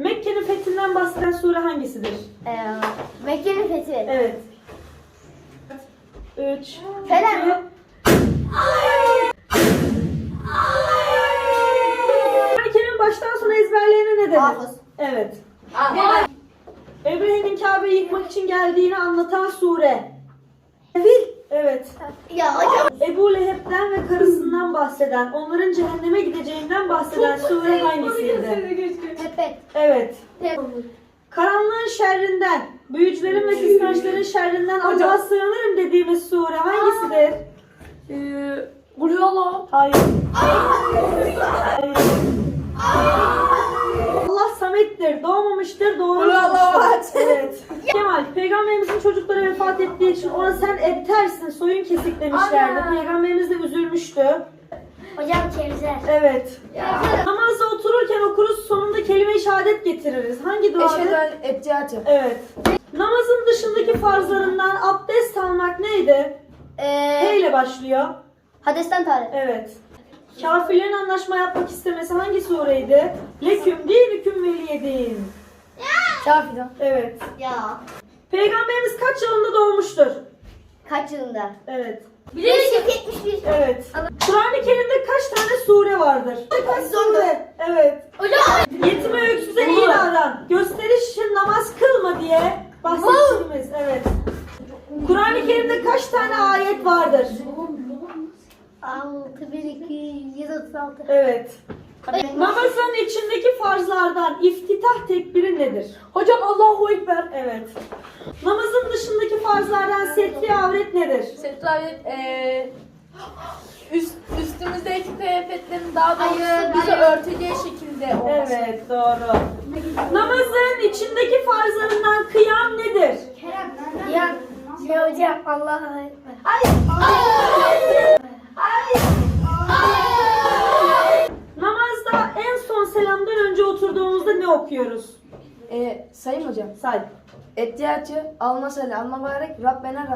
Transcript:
Mekke'nin fethinden bahseden sure hangisidir? Ee, Mekke'nin fethi. Evet. 3 Felak. Mekke'nin baştan sona ezberleyene ne denir? Hafız. Evet. Ebrehim'in Kabe'yi yıkmak için geldiğini anlatan sure. Fil. Evet. Ya hocam. Ebu Leheb'den ve karısından bahseden, onların cehenneme gideceğinden bahseden sure hangisiydi? Tepet. Evet. Karanlığın şerrinden, büyücülerin ve kıskançların şerrinden Allah'a sığınırım dediğimiz sure hangisidir? Ee, Gulyola. Hayır. Hayır. Allah samettir, doğmamıştır, doğurmamıştır. Evet. Kemal, peygamberimizin çocukları vefat ettiği için ona sen ebtersin, soyun kesik demişlerdi. Ana. Peygamberimiz de üzülmüştü. Hocam kevzer. Evet. Namazda otururken okuruz, sonunda şehadet getiririz. Hangi duadır? Eşheden ebciyatı. Evet. Namazın dışındaki farzlarından abdest almak neydi? H Ee, ile başlıyor. Hadesten tarih. Evet. Kafirlerin anlaşma yapmak istemesi hangi sureydi? Leküm dinüküm veliyedin. Kafirden. Evet. Ya. Peygamberimiz kaç yılında doğmuştur? Kaç yılında? Evet. 1571. Evet. Kur'an-ı Kerim'de kaç tane sure vardır? Kaç sure? Evet. Hocam. Yetime davran. Gösteriş için namaz kılma diye bahsettiğimiz. Evet. Kur'an-ı Kerim'de kaç tane ayet vardır? 6, 1, 2, 136. Evet. Namazın içindeki farzlardan iftitah tekbiri nedir? Hocam Allahu Ekber. Evet. Namazın dışındaki farzlardan setri avret nedir? Setravet eee üst, üstümüzdeki kıyafetlerin daha doğrusu bizi örteceği şekilde olması. Evet, doğru. Farzlarından kıyam nedir? Ya. Ya hocam Allah'a ekber. Namazda en son selamdan önce oturduğumuzda ne okuyoruz? Eee sayayım hocam. Say. Ehtiyacı, alma sali, alma mübarek, Rabbena